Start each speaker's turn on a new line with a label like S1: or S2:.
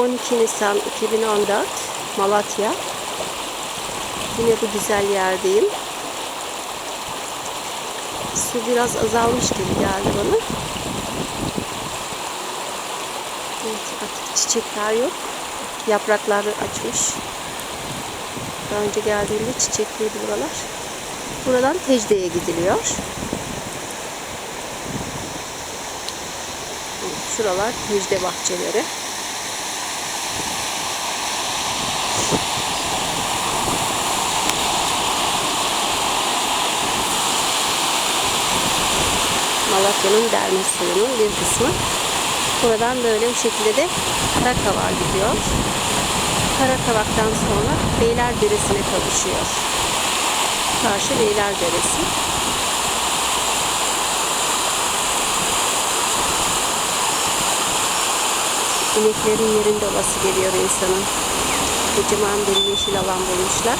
S1: 12 Nisan 2014 Malatya. Yine bu güzel yerdeyim. Su biraz azalmış gibi geldi bana. Evet, artık çiçekler yok. Yapraklar açmış. Daha önce geldiğimde çiçekliydi buralar. Buradan Tecde'ye gidiliyor. Şuralar Tecde bahçeleri. Malatya'nın derme suyunun bir kısmı. Buradan böyle bu şekilde de Karakavak'a gidiyor. Karakavak'tan sonra Beylerderesi'ne kavuşuyor. Karşı Beylerderesi. İneklerin yerinde olası geliyor insanın. Kocaman bir yeşil alan bulmuşlar.